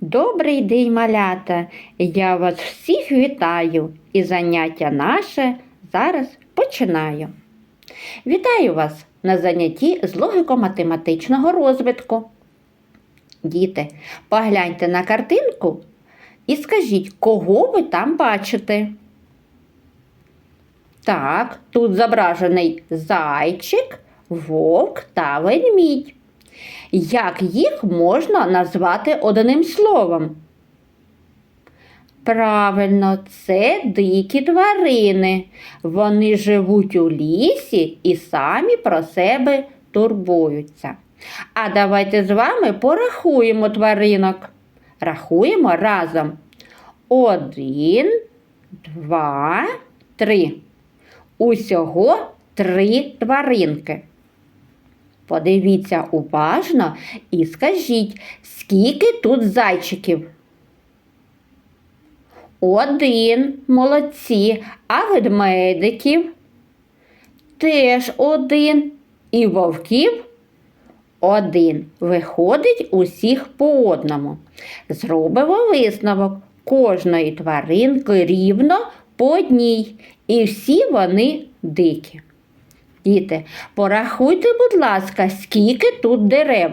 Добрий день, малята! Я вас всіх вітаю і заняття наше зараз починаю. Вітаю вас на занятті з логіко-математичного розвитку. Діти, погляньте на картинку і скажіть, кого ви там бачите? Так, тут зображений зайчик, вовк та ведмідь. Як їх можна назвати одним словом? Правильно, це дикі тварини. Вони живуть у лісі і самі про себе турбуються. А давайте з вами порахуємо тваринок. Рахуємо разом. Один, два, три. Усього три тваринки. Подивіться уважно і скажіть, скільки тут зайчиків? Один, молодці, а ведмедиків теж один. І вовків один. Виходить усіх по одному. Зробимо висновок кожної тваринки рівно по одній. І всі вони дикі. Діти, порахуйте, будь ласка, скільки тут дерев.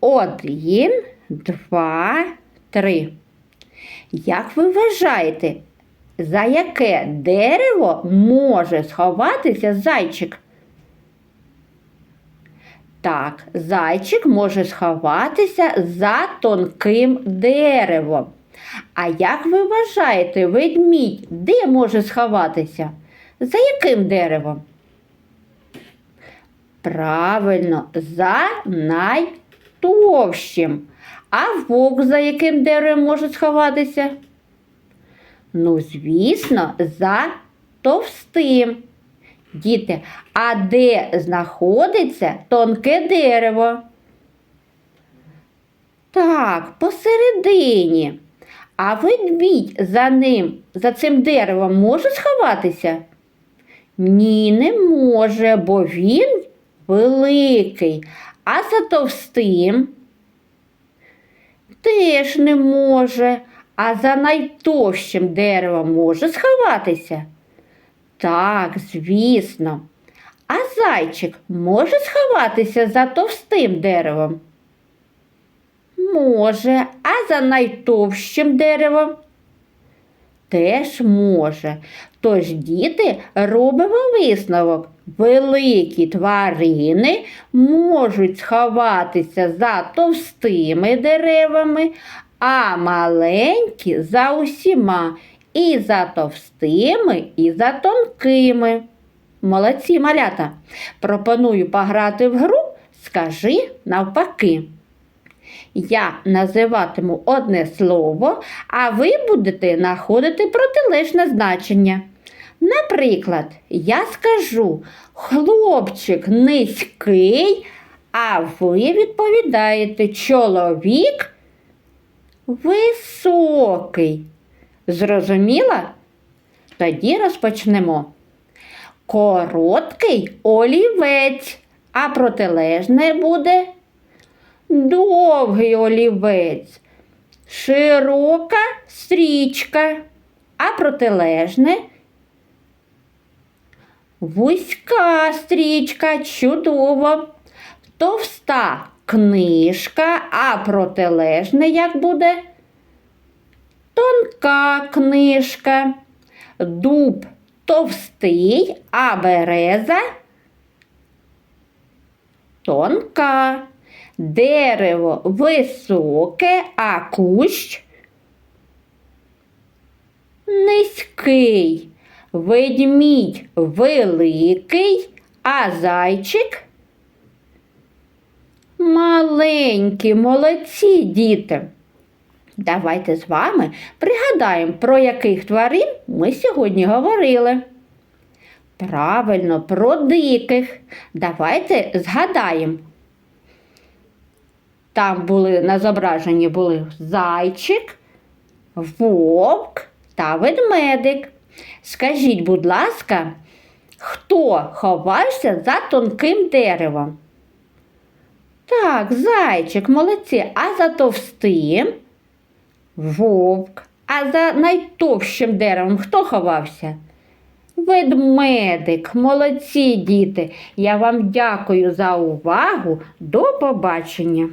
Один, два, три. Як ви вважаєте, за яке дерево може сховатися зайчик? Так, зайчик може сховатися за тонким деревом. А як ви вважаєте, ведмідь де може сховатися? За яким деревом? Правильно, за найтовщим. А вовк за яким деревом може сховатися? Ну, звісно, за товстим. Діти, а де знаходиться тонке дерево? Так, посередині. А ведмідь за ним, за цим деревом може сховатися? Ні, не може, бо він великий, а за товстим теж не може, а за найтовщим деревом може сховатися. Так, звісно. А зайчик може сховатися за товстим деревом? Може, а за найтовщим деревом? Теж може. Тож діти робимо висновок. Великі тварини можуть сховатися за товстими деревами, а маленькі за усіма і за товстими, і за тонкими. Молодці малята. Пропоную пограти в гру, скажи навпаки. Я називатиму одне слово, а ви будете знаходити протилежне значення. Наприклад, я скажу хлопчик низький, а ви відповідаєте чоловік високий. Зрозуміла? Тоді розпочнемо. Короткий олівець, а протилежне буде довгий олівець, широка стрічка, а протилежне? Вузька стрічка, чудово, товста книжка, а протилежне як буде? Тонка книжка, дуб товстий, а береза? Тонка. Дерево високе, а кущ низький, ведмідь великий, а зайчик маленький, молодці діти. Давайте з вами пригадаємо, про яких тварин ми сьогодні говорили. Правильно, про диких. Давайте згадаємо. Там були на зображенні були зайчик, вовк та ведмедик. Скажіть, будь ласка, хто ховався за тонким деревом? Так, зайчик, молодці. А за товстим вовк. А за найтовщим деревом хто ховався? Ведмедик, молодці діти. Я вам дякую за увагу. До побачення.